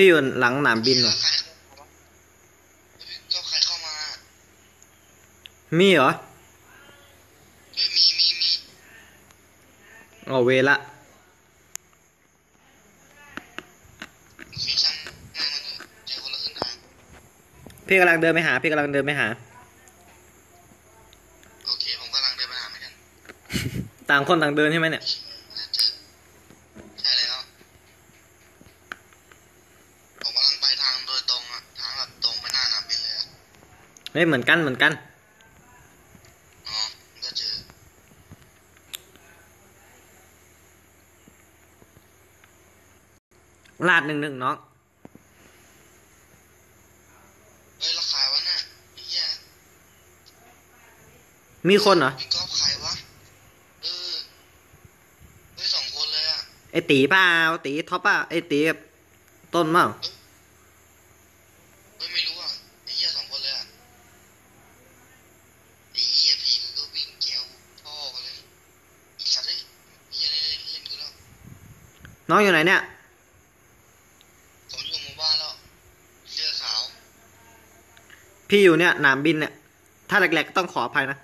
พี่อยู่หลังหนามบินก็ว่ะใครก็ใครเข้ามา มีเหรอเฮ้ยมีมีมีเอาเวละโอเคช่างแม่งมันเถอะเจอคนละครึ่งทางพี่กำลังเดินไปหา พี่กำลังเดินไปหา โอเค ผมกำลังเดินไปหาไม่กัน ต่างคนต่างเดินใช่ไหมเนี่ย น่าเจอใช่แล้วผมกำลังไปทางโดยตรงอะทางแบบตรงไปหน้าหนามบินเลยอะ เฮ้ยเหมือนกันเหมือนกันอ๋อมันก็เจอลาดหนึ่งหนึ่งน้องเฮ้ยราคาวะน่ะไอ้เหี้ยมีคนเหรอพี่ก๊อฟใครวะเออเฮ้ยสองคนเลยอะไอตีเปล่าตีท็อปเปล่าไอตีกับต้นเปล่า เฮ้ยไม่รู้อะไอ้เหี้ยสองคนเลยอะไอ้เหี้ยพี่ก็วิ่งเจียวพ่อกันเลยอีสัตว์เฮ้ยไอ้เหี้ยเล่นเล่นเล่นกูแล้ว น้องอยู่ไหนเนี่ยผมอยู่หมู่บ้านแล้วเสื้อขาว พี่อยู่เนี่ยหนามบินเนี่ย ถ้าแหลกๆก็ต้องขออภัยนะ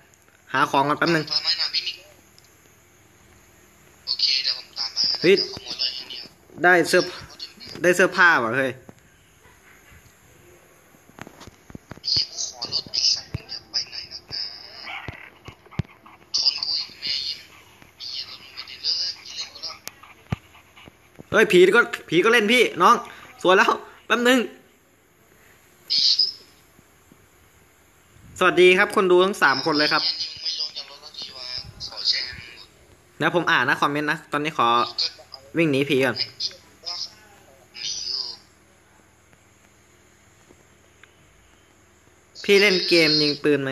หาของกันแป๊บนึงไฟไหม้นาบินอีกโอเคเดี๋ยวผมตามไปก็ได้เฮ้ย เดี๋ยวขโมยเลยอย่างเดียวได้เสื้อได้เสื้อผ้าว่ะเฮ้ย เหี้ยกูขอรถไอ้สัตว์มึงอย่าไปไหนนักหนาชนกูอีกแม่ยิ้มไอ้เหี้ยรถมึงไม่ได้เลยพี่เล่นกูแล้ว เฮ้ยผีก็ผีก็เล่นพี่น้องสวยแล้วแป๊บนึง สวัสดีครับ คนดูทั้งสามคนเลยครับนี่มึงไม่ลงจากรถสักทีวะขอแชร์มึงเดี๋ยวผมอ่านนะคอมเมนต์นะ ตอนนี้ขอวิ่งหนีผีก่อนพี่เล่นเกมยิงปืนไหม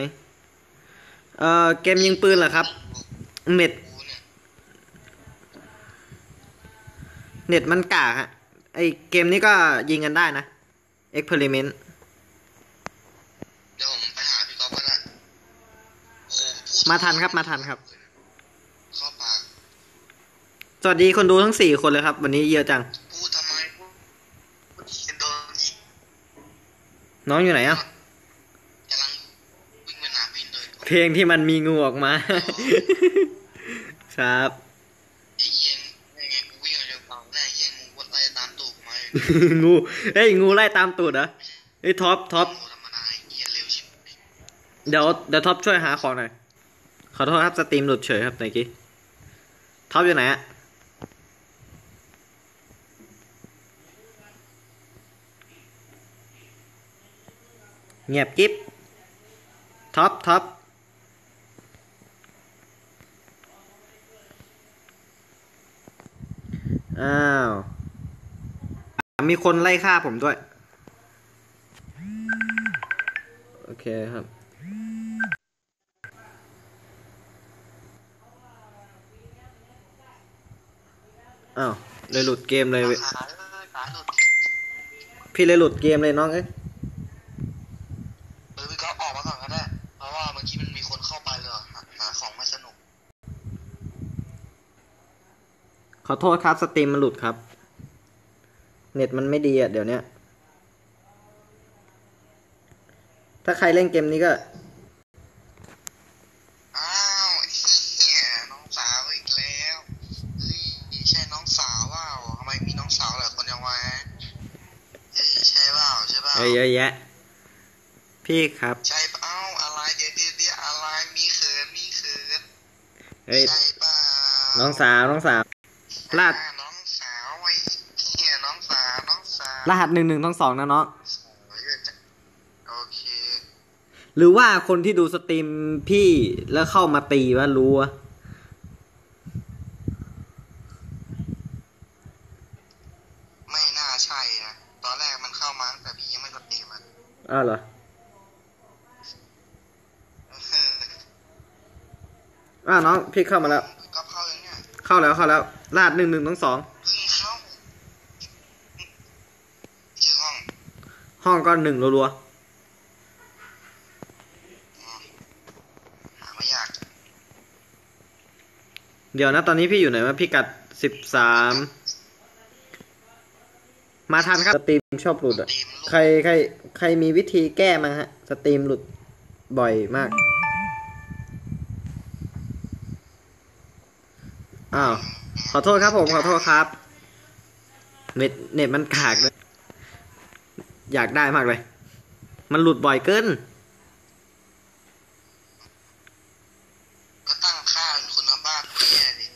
เอ่อเกมยิงปืนเหรอครับเน็ต เนี่ยเน็ตมันกากฮะ ไอเกมนี้ก็ยิงกันได้นะ Experiment เดี๋ยวผมไปหาพี่ก๊อฟก็ได้โอ้โหพูดมาทันครับมาทันครับ เข้าปากสวัสดีคนดูทั้งสี่คนเลยครับ วันนี้เยอะจัง พูดทำไมพูดพูดอีกโดนอีกน้องอยู่ไหนอะ กำลังวิ่งไปหาวินเลย เพลงที่มันมีงูออกมา ครับ งูเฮ้ยงูไล่ตามตูดเหรอเฮ้ยท็อปท็อปเดี๋ยวเดี๋ยวท็อปช่วยหาของหน่อยขอโทษครับสตรีมหลุดเฉยครับตะกี้ท็อปอยู่ไหนอะเงียบกิ๊บท็อปท็อปอ้าว มีคนไล่ฆ่าผมด้วย โอเคครับอ้าวเลยหลุดเกมเลยเว้ยขาเลยขาหลุดพี่เลยหลุดเกมเลยน้องเอ้ยเออพี่ก๊อฟออกมาก่อนก็ได้ เพราะว่าเมื่อกี้มันมีคนเข้าไปเลยอะหาหาของไม่สนุก ขอโทษครับสตรีมมันหลุดครับ เน็ตมันไม่ดีอะเดี๋ยวเนี้ยถ้าใครเล่นเกมนี้ก็อ้าวไอ้เหี้ยน้องสาวอีกแล้วเฮ้ยใช่น้องสาวเปล่าทำไมมีน้องสาวหลายคนยังวะเอ้ยใช่เปล่าใช่เปล่าเอ้ยเยอะแยะ พี่ครับ ใช่เปล่าอะไรเดี๋ยวเดี๋ยวเดี๋ยวอะไรมีเขินมีเขินเฮ้ยใช่เปล่าน้องสาวน้องสาวลาด อ่น้องสาวไอ้เหี้ยน้องสาวน้องสาว รหัสหนึ่งหนึ่งทั้งสองนะน้องโอ้ยจะโอเค หรือว่าคนที่ดูสตรีมพี่แล้วเข้ามาตีว่ารู้วะไม่น่าใช่นะตอนแรกมันเข้ามาตั้งแต่พี่ยังไม่สตรีมมันอ้าวเหรออ้าวน้องพี่เข้ามาแล้วก็เข้าอย่างเนี้ยเข้าแล้วเข้าแล้วรหัสหนึ่งหนึ่งทั้งสอง เพิ่งเข้าชื่อห้อง ห้องก็หนึ่งรัวหาไม่ยากๆเดี๋ยวนะ ตอนนี้พี่อยู่ไหนวะพี่กัดสิบสามมาทันครับ สตรีมชอบหลุดอะตีมลูกใครใครใครมีวิธีแก้มาฮะ สตรีมหลุดบ่อยมาก อ้าว ขอโทษครับผม ขอโทษครับ เน็ตเน็ตมันกากเลย อยากได้มากเลย มันหลุดบ่อยเกิน ก็ตั้งค่าเป็นคุณภาพแย่ดิ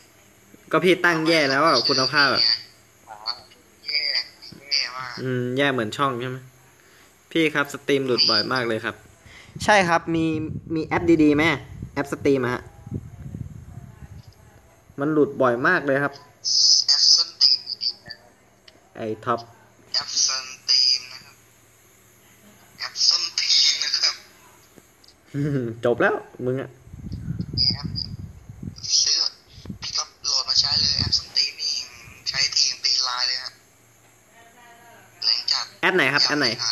ก็พี่ตั้งแย่แล้วอะคุณภาพอะอ๋อแย่แย่มากอืมแย่เหมือนช่องใช่ไหมพี่ครับสตรีมหลุดบ่อยมากเลยครับ ใช่ครับมีมีแอปดีๆไหมแอปสตรีมอะฮะมันหลุดบ่อยมากเลยครับแอปส้นตีนดีนะครับไอ้ท็อปแอปส้นตีนนะครับแอปส้นตีนนะครับ จบแล้ว มึงอะแอปซื้อก็โหลดมาใช้เลยแอปส้นตีนนี่ใช้ทีมตีลายเลยฮะแรงจัดแอปไหนครับ แอปไหนยัม่ทั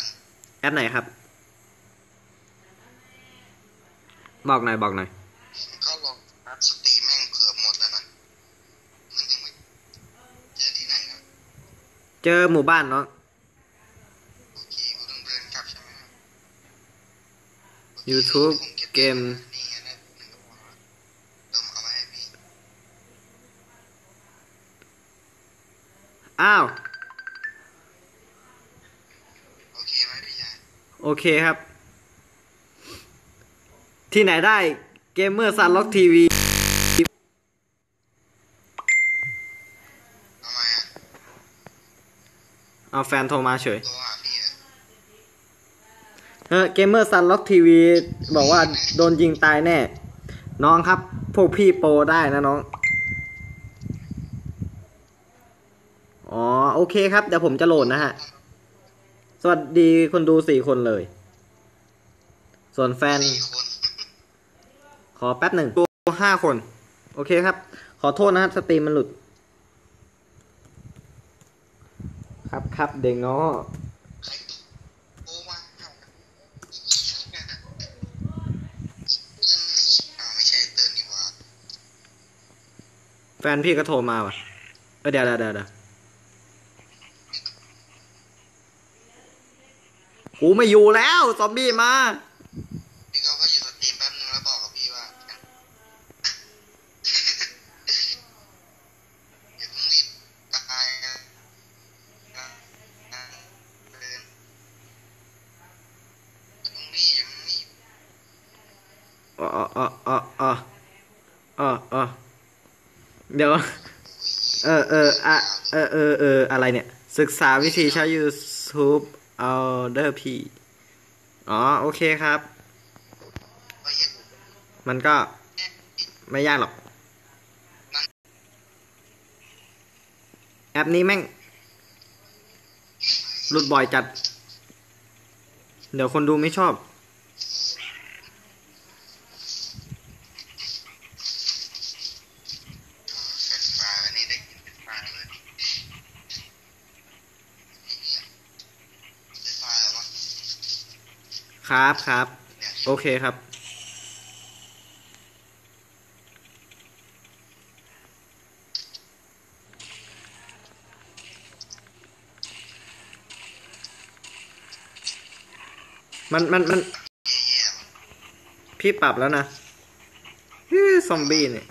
แอปไหนครับ บอกหน่อย บอกหน่อย ก็ลงแอปสตรีมแม่งเกือบหมดแล้วนะ มันยังไม่เจอที่ไหนนะ เจอหมู่บ้านเนาะ โอเคกูต้องเดินกลับใช่ไหมโอเค YouTube ผมก็บเกมนี่ไงนะหนึ่งก็พอละเติมเอาไว้ให้พี่อ้าวโอเคไหมพี่ชายโอเคครับ ที่ไหนได้เกมเมอร์ซันล็อกทีวีทำไมอะเอาแฟนโทรมาเฉย โทรหาพี่อะเกมเมอร์ซันล็อกทีวีบอกว่าโดนยิงตายแน่ น้องครับ พวกพี่โปรได้นะน้อง อ๋อ โอเคครับ เดี๋ยวผมจะโหลดนะฮะ สวัสดีคนดูสี่คนเลย ส่วนแฟนนขอแป๊บหนึ่งดูห้าคน โอเคครับ ขอโทษนะครับสตรีมมันหลุด ครับครับเด็กเนาะ ใครโทรมาเอ้าเติ้ลอ้าวไม่ใช่เติ้ลนี่หว่า แฟ นพี่ก็โทรมาว่ะเออเดี๋ยวเดี๋ยวเดี๋ยวเดี๋ยวกูไม่อยู่แล้ว ซอมบี้มา เดี๋ยว เออเอออะเออเออเอออะไรเนี่ย ศึกษาวิธีใช้ YouTube Order P อ๋อ โอเคครับ มันก็ไม่ยากหรอก แอปนี้แม่งหลุดบ่อยจัด เดี๋ยวคนดูไม่ชอบ เป็นไฟล์วันนี้ได้กินเป็นไฟล์เลยเป็นไฟล์อะไรวะ ครับครับ โอเคครับ มันมันมัน พี่ปรับแล้วนะเฮ้ยซอมบี้เนี่ย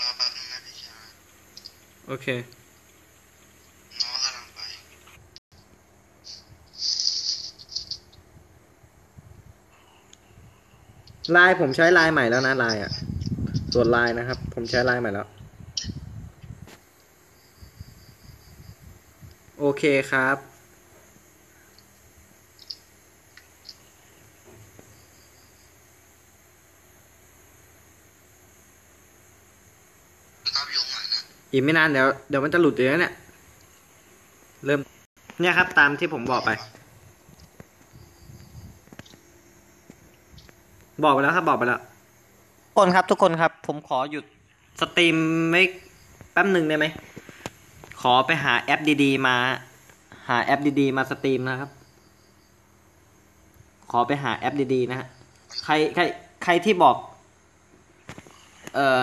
รอแป๊บนึงนะพี่ชาย โอ เคน้องกำลังไปไลน์ผมใช้ไลน์ใหม่แล้วนะไลน์อะ ส่วนไลน์นะครับ ผมใช้ไลน์ใหม่แล้ว โอเคครับครับยุงหน่ อีกไม่นานเดี๋ยวเดี๋ยวมันจะหลุดอยู่แล้วเนี่ย เริ่ม เนี่ยครับ ตามที่ผมบอกไป บอกไปแล้วครับบอกไปแล้วทุกคนครับทุกคนครับ ผมขอหยุดสตรีมไม่แป๊บหนึ่งได้ไหม ขอไปหาแอปดีๆ มา หาแอปดีๆ มาสตรีมนะครับ ขอไปหาแอปดีๆ นะฮะ ใครใครใครที่บอก เอ่อ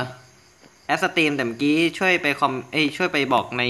แอปสตรีมแต่เมื่อกี้ช่วยไปคอมเอ้ยช่วยไปบอกใน